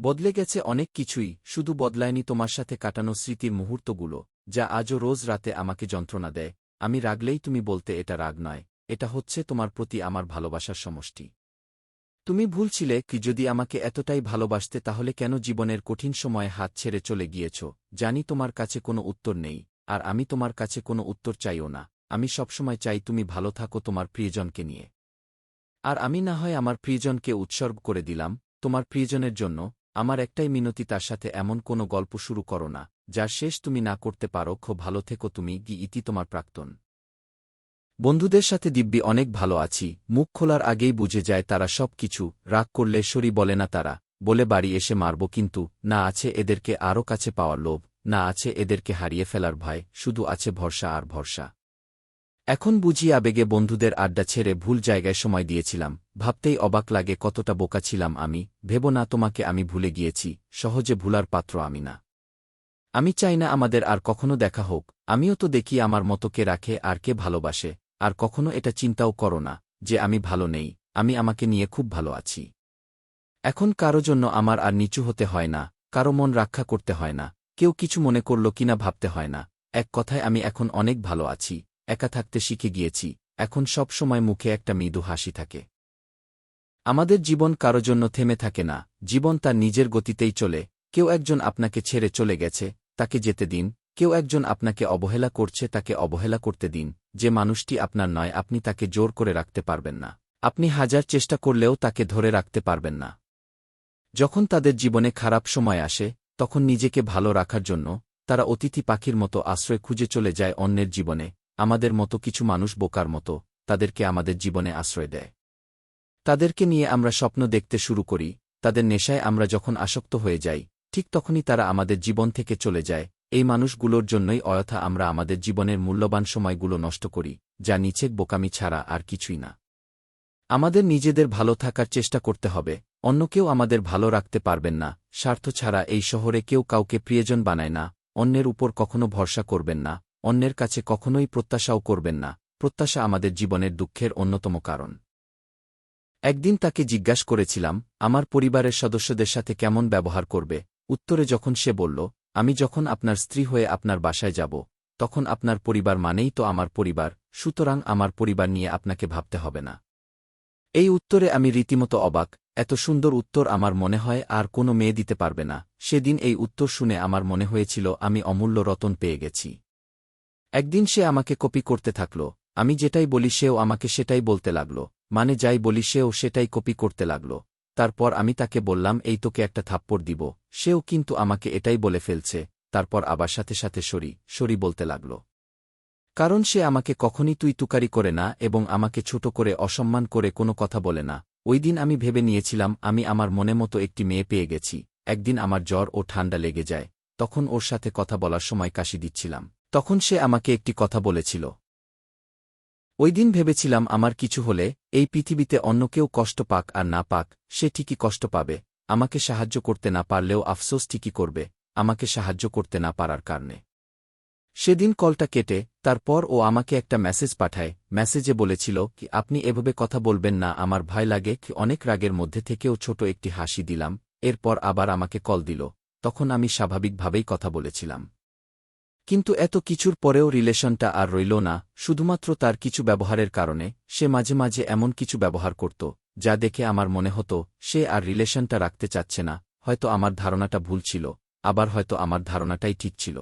বদলে গেছে অনেক কিছুই, শুধু বদলায়নি তোমার সাথে কাটানো স্মৃতির মুহূর্তগুলো, যা আজও রোজ রাতে আমাকে যন্ত্রণা দেয়। আমি রাগলেই তুমি বলতে এটা রাগ নয়, এটা হচ্ছে তোমার প্রতি আমার ভালোবাসার সমষ্টি। তুমি ভুলছিলে কি যদি আমাকে এতটাই ভালোবাসতে তাহলে কেন জীবনের কঠিন সময়ে হাত ছেড়ে চলে গিয়েছ? জানি তোমার কাছে কোনো উত্তর নেই, আর আমি তোমার কাছে কোনো উত্তর চাইও না। আমি সবসময় চাই তুমি ভালো থাকো তোমার প্রিয়জনকে নিয়ে। আর আমি না হয় আমার প্রিয়জনকে উৎসর্গ করে দিলাম, তোমার প্রিয়জনের জন্য আমার একটাই মিনতি, তার সাথে এমন কোনো গল্প শুরু করো না, যার শেষ তুমি না করতে পারো খুব ভালো থেকো তুমি, গি, ইতি তোমার প্রাক্তন। বন্ধুদের সাথে দিব্যি, অনেক ভালো আছি, মুখ খোলার আগেই বুঝে যায় তারা সব কিছু, রাগ করলে সরি বলে না তারা, বলে বাড়ি এসে মারব কিন্তু, না আছে এদেরকে আরও কাছে পাওয়ার লোভ, না আছে এদেরকে হারিয়ে ফেলার ভয়, শুধু আছে ভরসা আর ভরসা। এখন বুঝি আবেগে বন্ধুদের আড্ডা ছেড়ে ভুল জায়গায় সময় দিয়েছিলাম, ভাবতেই অবাক লাগে কতটা বোকা ছিলাম আমি, ভেব না তোমাকে আমি ভুলে গিয়েছি, সহজে ভুলার পাত্র আমি না। আমি চাই না আমাদের আর কখনো দেখা হোক, আমিও তো দেখি আমার মতো কে রাখে আর কে ভালোবাসে, আর কখনো এটা চিন্তাও করো না, যে আমি ভালো নেই, আমি আমাকে নিয়ে খুব ভালো আছি। এখন কারও জন্য আমার আর নিচু হতে হয় না, কারও মন রক্ষা করতে হয় না, কেউ কিছু মনে করল কিনা ভাবতে হয় না, এক কথায় আমি এখন অনেক ভালো আছি। একা থাকতে শিখে গিয়েছি, এখন সব সময় মুখে একটা মৃদু হাসি থাকে। আমাদের জীবন কারও জন্য থেমে থাকে না, জীবন তার নিজের গতিতেই চলে, কেউ একজন আপনাকে ছেড়ে চলে গেছে, তাকে যেতে দিন, কেউ একজন আপনাকে অবহেলা করছে, তাকে অবহেলা করতে দিন, যে মানুষটি আপনার নয়, আপনি তাকে জোর করে রাখতে পারবেন না। আপনি হাজার চেষ্টা করলেও তাকে ধরে রাখতে পারবেন না। যখন তাদের জীবনে খারাপ সময় আসে, তখন নিজেকে ভালো রাখার জন্য তারা অতিথি পাখির মতো আশ্রয় খুঁজে চলে যায় অন্যের জীবনে আমাদের মতো কিছু মানুষ বোকার মতো, তাদেরকে আমাদের জীবনে আশ্রয় দেয়। তাদেরকে নিয়ে আমরা স্বপ্ন দেখতে শুরু করি, তাদের নেশায় আমরা যখন আসক্ত হয়ে যাই, ঠিক তখনই তারা আমাদের জীবন থেকে চলে যায়, এই মানুষগুলোর জন্যই অয়থা আমরা আমাদের জীবনের মূল্যবান সময়গুলো নষ্ট করি, যা নিছেক বোকামি ছাড়া আর কিছুই না। আমাদের নিজেদের ভালো থাকার চেষ্টা করতে হবে, অন্য কেউ আমাদের ভালো রাখতে পারবেন না, স্বার্থ ছাড়া এই শহরে কেউ কাউকে প্রিয়জন বানায় না, অন্যের উপর কখনো ভরসা করবেন না অন্যের কাছে কখনোই প্রত্যাশাও করবেন না। প্রত্যাশা আমাদের জীবনের দুঃখের অন্যতম কারণ। একদিন তাকে জিজ্ঞাসা করেছিলাম, আমার পরিবারের সদস্যদের সাথে কেমন ব্যবহার করবে? উত্তরে যখন সে বলল, আমি যখন আপনার স্ত্রী হয়ে আপনার বাসায় যাব, তখন আপনার পরিবার মানেই তো আমার পরিবার, সুতরাং আমার পরিবার নিয়ে আপনাকে ভাবতে হবে না। এই উত্তরে আমি রীতিমতো অবাক, এত সুন্দর উত্তর আমার মনে হয় আর কোনো মেয়ে দিতে পারবে না। সেদিন এই উত্তর শুনে আমার মনে হয়েছিল, আমি অমূল্য রতন পেয়ে গেছি। একদিন সে আমাকে কপি করতে থাকল, আমি যেটাই বলি সেও আমাকে সেটাই বলতে লাগল মানে যাই বলি সেও সেটাই কপি করতে লাগল। তারপর আমি তাকে বললাম, এই তোকে একটা থাপ্পড় দিব। সেও কিন্তু আমাকে এটাই বলে ফেলছে, তারপর আবার সাথে সাথে সরি সরি বলতে লাগল। কারণ সে আমাকে কখনই তুই তুকারি করে না এবং আমাকে ছোট করে অসম্মান করে কোনো কথা বলে না। ওই দিন আমি ভেবে নিয়েছিলাম, আমি আমার মনে মতো একটি মেয়ে পেয়ে গেছি, একদিন আমার জ্বর ও ঠান্ডা লেগে যায়, তখন ওর সাথে কথা বলার সময় কাশি দিচ্ছিলাম। তখন সে আমাকে একটি কথা বলেছিল। ওই দিন ভেবেছিলাম আমার কিছু হলে এই পৃথিবীতে অন্য কেউ কষ্ট পাক আর না পাক, সে ঠিকই কষ্ট পাবে, আমাকে সাহায্য করতে না পারলেও আফসোস ঠিকই করবে, আমাকে সাহায্য করতে না পারার কারণে। সেদিন কলটা কেটে, তারপর ও আমাকে একটা মেসেজ পাঠায়, মেসেজে বলেছিল কি, আপনি এভাবে কথা বলবেন না, আমার ভয় লাগে কি, অনেক রাগের মধ্যে থেকেও ছোট একটি হাসি দিলাম, এরপর আবার আমাকে কল দিল, তখন আমি স্বাভাবিকভাবেই কথা বলেছিলাম। কিন্তু এত কিছুর পরেও রিলেশনটা আর রইল না, শুধুমাত্র তার কিছু ব্যবহারের কারণে, সে মাঝে মাঝে এমন কিছু ব্যবহার করত, যা দেখে আমার মনে হতো, সে আর রিলেশনটা রাখতে চাচ্ছে না, হয়তো আমার ধারণাটা ভুল ছিল, আবার হয়তো আমার ধারণাটাই ঠিক ছিল।